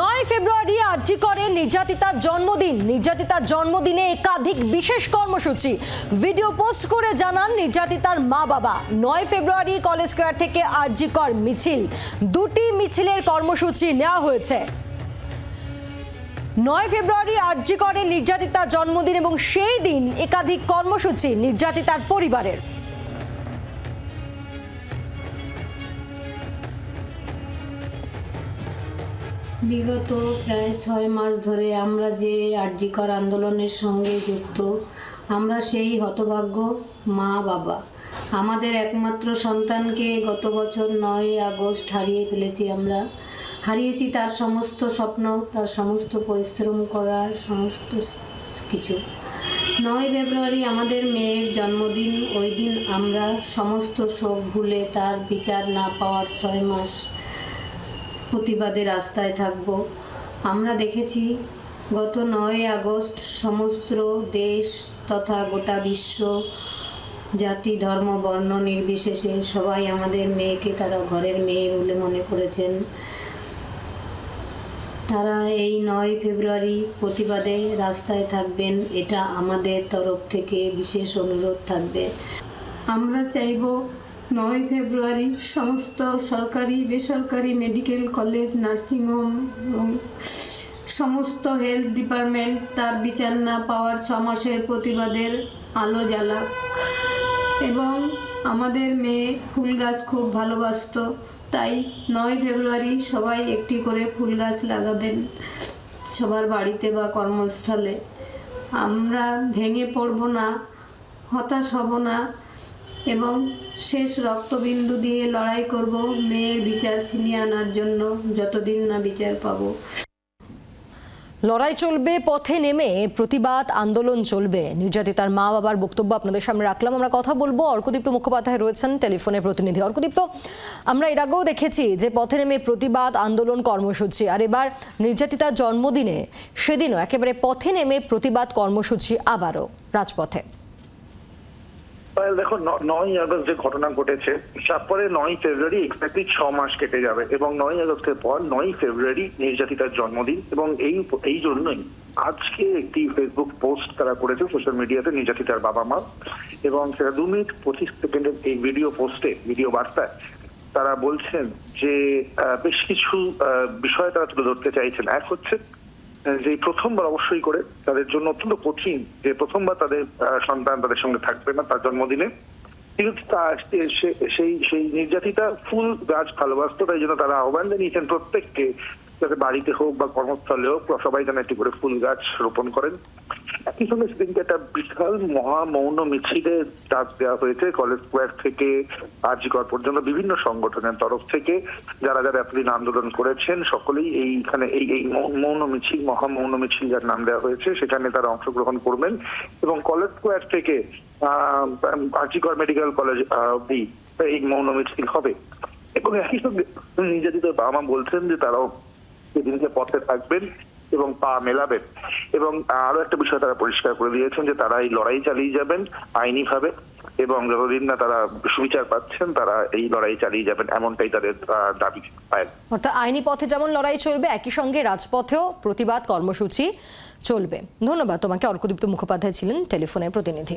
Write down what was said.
নয় ফেব্রুয়ারি আর্জি করে নির্যাতিতার জন্মদিন। নির্যাতিতার জন্মদিনে একাধিক বিশেষ কর্মসূচি। ভিডিও পোস্ট করে জানান নির্যাতিতার মা বাবা নয় ফেব্রুয়ারি কলেজ স্কোয়ার থেকে আরজি কর মিছিল। দুটি মিছিলের কর্মসূচি নেওয়া হয়েছে। নয় ফেব্রুয়ারি আর্জি করে নির্যাতিতার জন্মদিন এবং সেই দিন একাধিক কর্মসূচি নির্যাতিতার পরিবারের। বিগত প্রায় ছয় মাস ধরে আমরা যে আর্যিকর আন্দোলনের সঙ্গে যুক্ত, আমরা সেই হতভাগ্য মা, বাবা। আমাদের একমাত্র সন্তানকে গত বছর নয় আগস্ট হারিয়ে ফেলেছি আমরা। হারিয়েছি তার সমস্ত স্বপ্ন, তার সমস্ত পরিশ্রম করার সমস্ত কিছু। নয় ফেব্রুয়ারি আমাদের মেয়ের জন্মদিন। ওই দিন আমরা সমস্ত শোক ভুলে তার বিচার না পাওয়ার ছয় মাস প্রতিবাদে রাস্তায় থাকব। আমরা দেখেছি গত নয় আগস্ট সমস্ত দেশ তথা গোটা বিশ্ব জাতি, ধর্ম, বর্ণ নির্বিশেষে সবাই আমাদের মেয়েকে তারা ঘরের মেয়ে বলে মনে করেছেন। তারা এই নয় ফেব্রুয়ারি প্রতিবাদে রাস্তায় থাকবেন, এটা আমাদের তরফ থেকে বিশেষ অনুরোধ থাকবে। আমরা চাইব নয় ফেব্রুয়ারি, সমস্ত সরকারি, বেসরকারি মেডিকেল কলেজ নার্সিংহোম এবং সমস্ত হেলথ ডিপার্টমেন্ট তার বিচার না পাওয়ার ছ মাসের প্রতিবাদের আলো জ্বালাক। এবং আমাদের মেয়ে ফুল গাছ খুব ভালোবাসতো, তাই নয় ফেব্রুয়ারি সবাই একটি করে ফুল গাছ লাগাবেন সবার বাড়িতে বা কর্মস্থলে। আমরা ভেঙে পড়ব না, হতাশ হব না এবং শেষ রক্তবিন্দু দিয়ে লড়াই করব, মেয়ের বিচার ছিনিয়ে আনার জন্য যতদিন না বিচার পাব। লড়াই চলবে, পথে নেমে প্রতিবাদ, আন্দোলন চলবে। নির্যাতিতার মা বাবার বক্তব্য আপনাদের সামনে রাখলাম। আমরা কথা বলব। অর্কদীপ্ত মুখোপাধ্যায় রয়েছেন, টেলিফোনে প্রতিনিধি। অর্কদীপ্ত, আমরা এর আগেও দেখেছি যে পথে নেমে প্রতিবাদ, আন্দোলন, কর্মসূচি। আর এবার নির্যাতিতার জন্মদিনে সেদিনও একেবারে পথে নেমে প্রতিবাদ, কর্মসূচি আবারও রাজপথে। দেখো নয় আগস্ট যে ঘটনা ঘটেছে তারপরে নয় ফেব্রুয়ারি এক্স্যাক্টলি ছ মাস কেটে যাবে এবং নয় আগস্টের পর নয় ফেব্রুয়ারি নির্যাতিতার জন্মদিন এবং এই এই জন্যই আজকে একটি ফেসবুক পোস্ট তারা করেছে সোশ্যাল মিডিয়াতে নির্যাতিতার বাবা মা এবং সেটা দু মিনিট পঁচিশ সেকেন্ডের এই ভিডিও পোস্টে ভিডিও বার্তায় তারা বলছেন যে বেশ কিছু বিষয় তারা তুলে ধরতে চাইছেন। এক হচ্ছে যে প্রথমবার অবশ্যই করে, তাদের জন্য অত্যন্ত কঠিন যে প্রথমবার তাদের সন্তান তাদের সঙ্গে থাকবে না তার জন্মদিনে। কিন্তু সেই সেই নির্যাতিতা ফুল গাছ ভালোবাসত, তাই জন্য তারা আহ্বান জানিয়েছেন প্রত্যেককে যাতে বাড়িতে হোক বা কর্মস্থলে হোক সবাই যেন একটি করে ফুল গাছ রোপণ করেন। একই সঙ্গে সেদিনকে একটা বিশাল মহা মৌন মিছিলের ডাক দেওয়া হয়েছে কলেজ স্কোয়ার থেকে আরজিকর পর্যন্ত বিভিন্ন সংগঠনের তরফ থেকে। যারা যারা এতদিন আন্দোলন করেছেন, সকলেই এইখানে এই এই মৌন মিছিল, মহা মৌন মিছিল যার নাম দেওয়া হয়েছে, সেখানে তারা অংশগ্রহণ করবেন। এবং কলেজ স্কোয়ার থেকে আরজিকর মেডিকেল কলেজ অব্দি এই মৌন মিছিল হবে। এবং একই সঙ্গে নির্যাতিত বাবা মা বলছেন যে তারাও সেদিনকে পথে থাকবেন এবং পা মেলাবেন। এবং আরও একটা বিষয় তারা পরিষ্কার করে দিয়েছেন যে তারা এই লড়াই চালিয়ে যাবেন আইনিভাবে এবং যতদিন না তারা সুবিচার পাচ্ছেন, তারা এই লড়াই চালিয়ে যাবেন এমনটাই তাদের দাবি অর্থাৎ আইনি পথে যেমন লড়াই চলবে, একই সঙ্গে রাজপথেও প্রতিবাদ কর্মসূচি চলবে। ধন্যবাদ। তোমাকে অর্কদীপ্ত মুখোপাধ্যায় ছিলেন টেলিফোনের প্রতিনিধি।